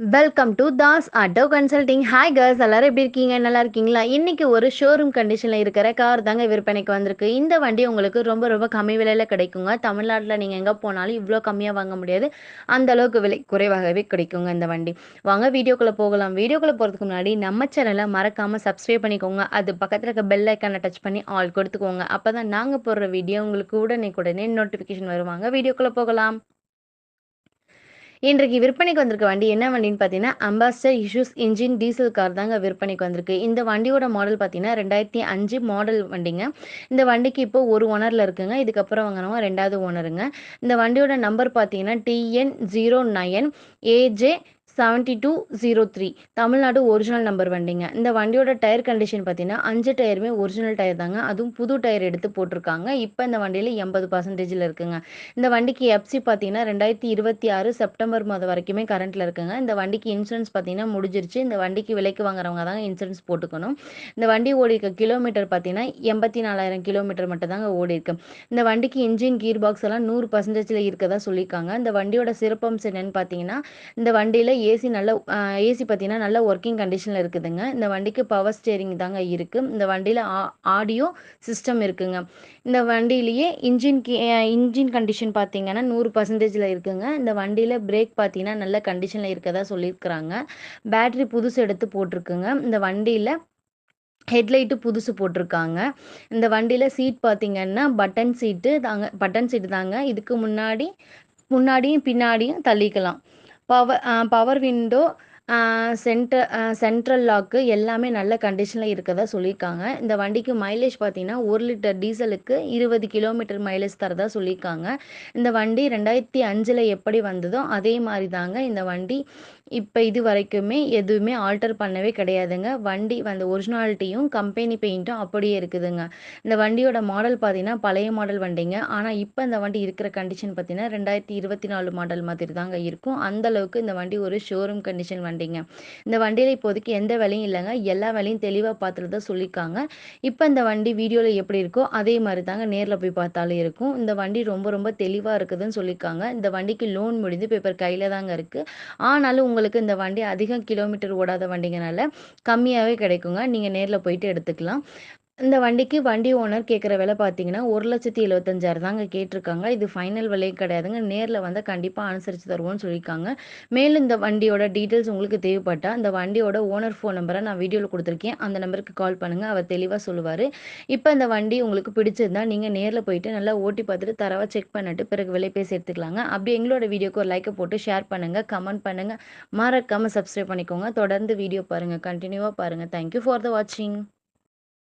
Welcome to Das auto consulting hi girls எல்லாரும் எப்படி இருக்கீங்க? நல்லா இருக்கீங்களா? இன்னைக்கு ஒரு ஷோரூம் கண்டிஷனில் இருக்கிற கார் தாங்க விற்பனைக்கு வந்திருக்கு. இந்த வண்டி உங்களுக்கு ரொம்ப ரொம்ப கம்மி விலையில் கிடைக்குங்க. தமிழ்நாட்டில் நீங்கள் எங்கே போனாலும் இவ்வளோ கம்மியாக வாங்க முடியாது. அந்த அளவுக்கு விலை குறைவாகவே கிடைக்குங்க இந்த வண்டி. வாங்க வீடியோக்குள்ளே போகலாம். வீடியோக்குள்ளே போகிறதுக்கு முன்னாடி நம்ம சேனலை மறக்காமல் சப்ஸ்கிரைப் பண்ணிக்கோங்க. அது பக்கத்தில் இருக்க பெல் ஐக்கானை டச் பண்ணி ஆல் கொடுத்துக்கோங்க. அப்போ தான் நாங்கள் போடுற வீடியோ உங்களுக்கு உடனே உடனே நோட்டிஃபிகேஷன் வருவாங்க. வீடியோக்குள்ளே போகலாம். இன்றைக்கு விற்பனைக்கு வந்திருக்க வண்டி என்ன வண்டின்னு பார்த்தீங்கன்னா Ambassador issues engine diesel car தாங்க விற்பனைக்கு வந்திருக்கு. இந்த வண்டியோட மாடல் பார்த்தீங்கன்னா ரெண்டாயிரத்தி அஞ்சு மாடல் வண்டிங்க. இந்த வண்டிக்கு இப்போ ஒரு ஓனரில் இருக்குங்க. இதுக்கப்புறம் வாங்கினவங்க ரெண்டாவது ஓனருங்க இந்த வண்டியோட நம்பர் பார்த்தீங்கன்னா TN zero nine AJ seventy two zero three Tamil Nadu original number வண்டிங்க. இந்த வண்டியோட டயர் கண்டிஷன் பார்த்தீங்கன்னா அஞ்சு டயருமே ஒரிஜினல் டயர் தாங்க. அதுவும் புது டயர் எடுத்து போட்டிருக்காங்க. இப்போ இந்த வண்டியில் எண்பது பர்சன்டேஜில் இருக்குங்க. இந்த வண்டிக்கு எஃப்சி பார்த்தீங்கன்னா ரெண்டாயிரத்தி இருபத்தி ஆறு செப்டம்பர் மாதம் வரைக்குமே கரண்ட்டில் இருக்குங்க. இந்த வண்டிக்கு இன்சூரன்ஸ் பார்த்தீங்கன்னா முடிஞ்சிருச்சு. இந்த வண்டிக்கு விலைக்கு வாங்குறவங்க தாங்க இன்சூரன்ஸ் போட்டுக்கணும். இந்த வண்டி ஓடி இருக்க கிலோமீட்டர் பார்த்தீங்கன்னா எண்பத்தி நாலாயிரம் கிலோமீட்டர் மட்டும் தாங்க ஓடி இருக்கு இந்த வண்டிக்கு இன்ஜின் கீர் பாக்ஸ் எல்லாம் நூறு பர்சன்டேஜில் இருக்கதா சொல்லியிருக்காங்க. இந்த வண்டியோட சிறப்பம்சம் என்னன்னு பார்த்தீங்கன்னா இந்த வண்டியில் ஏசி நல்ல ஏசி பார்த்தீங்கன்னா நல்ல ஒர்க்கிங் கண்டிஷனில் இருக்குதுங்க. இந்த வண்டிக்கு பவர் ஸ்டேரிங் தாங்க இருக்குது இந்த வண்டியில் ஆடியோ சிஸ்டம் இருக்குங்க. இந்த வண்டியிலேயே இன்ஜின் இன்ஜின் கண்டிஷன் பார்த்தீங்கன்னா நூறு பர்சன்டேஜில் இருக்குங்க. இந்த வண்டியில் பிரேக் பார்த்தீங்கன்னா நல்ல கண்டிஷனில் இருக்கதா சொல்லியிருக்கிறாங்க. பேட்ரி புதுசு எடுத்து போட்டிருக்குங்க. இந்த வண்டியில் ஹெட்லைட்டு புதுசு போட்டிருக்காங்க. இந்த வண்டியில் சீட் பார்த்தீங்கன்னா பட்டன் சீட்டு தாங்க பட்டன் சீட்டு தாங்க. இதுக்கு முன்னாடி முன்னாடியும் பின்னாடியும் தள்ளிக்கலாம். Power power window center central lock எல்லாமே நல்ல கண்டிஷனில் இருக்கதா சொல்லியிருக்காங்க. இந்த வண்டிக்கு மைலேஜ் பார்த்தீங்கன்னா ஒரு லிட்டர் டீசலுக்கு இருபது கிலோமீட்டர் மைலேஜ் தரதா சொல்லியிருக்காங்க. இந்த வண்டி ரெண்டாயிரத்தி அஞ்சில் எப்படி வந்ததோ அதே மாதிரி தாங்க இந்த வண்டி. இப்போ இது வரைக்குமே எதுவுமே ஆல்டர் பண்ணவே கிடையாதுங்க. வண்டி அந்த ஒரிஜினாலிட்டியும் கம்பெனி பெயிண்ட்டும் அப்படியே இருக்குதுங்க. இந்த வண்டியோட மாடல் பார்த்தீங்கன்னா பழைய மாடல் வண்டிங்க. ஆனால் இப்போ இந்த வண்டி இருக்கிற கண்டிஷன் பார்த்தீங்கன்னா ரெண்டாயிரத்தி இருபத்தி நாலு மாடல் மாதிரி தாங்க இருக்கும் அந்தளவுக்கு இந்த வண்டி ஒரு ஷோரூம் கண்டிஷன் வண்டி வண்டிங்க. இந்த வண்டியில் இப்போதைக்கு எந்த வேலையும் இல்லைங்க. எல்லா வேலையும் தெளிவாக பார்த்துட்டு தான் சொல்லியிருக்காங்க. இப்போ இந்த வண்டி வீடியோவில் எப்படி இருக்கோ அதே மாதிரி தாங்க நேரில் போய் பார்த்தாலும் இருக்கும். இந்த வண்டி ரொம்ப ரொம்ப தெளிவாக இருக்குதுன்னு சொல்லியிருக்காங்க. இந்த வண்டிக்கு லோன் முடிந்து பேப்பர் கையில் தாங்க இருக்குது ஆனாலும் உங்களுக்கு இந்த வண்டி அதிகம் கிலோமீட்டர் ஓடாத வண்டிங்கனால கம்மியாகவே கிடைக்குங்க. நீங்கள் நேரில் போயிட்டு எடுத்துக்கலாம். இந்த வண்டிக்கு வண்டி ஓனர் கேட்குற விலை பார்த்தீங்கன்னா ஒரு லட்சத்தி எழுபத்தஞ்சாயிரம் தாங்க கேட்டிருக்காங்க. இது ஃபைனல் விலை கிடையாதுங்க. நேரில் வந்து கண்டிப்பாக அனுசரித்து தருவோம்னு சொல்லியிருக்காங்க. மேலும் இந்த வண்டியோட டீட்டெயில்ஸ் உங்களுக்கு தேவைப்பட்டால் அந்த வண்டியோட ஓனர் ஃபோன் நம்பரை நான் வீடியோவில் கொடுத்துருக்கேன். அந்த நம்பருக்கு கால் பண்ணுங்கள் அவர் தெளிவாக சொல்லுவார். இப்போ இந்த வண்டி உங்களுக்கு பிடிச்சிருந்தா நீங்கள் நேரில் போயிட்டு நல்லா ஓட்டி பார்த்துட்டு தரவாக செக் பண்ணிட்டு பிறகு விலை பேசி எடுத்துக்கலாங்க. அப்படி எங்களோட வீடியோக்கு ஒரு லைக்கை போட்டு ஷேர் பண்ணுங்கள் கமெண்ட் பண்ணுங்கள் மறக்காமல் சப்ஸ்கிரைப் பண்ணிக்கோங்க. தொடர்ந்து வீடியோ பாருங்கள் கண்டினியூவாக பாருங்கள் தேங்க்யூ ஃபார் த வாட்சிங்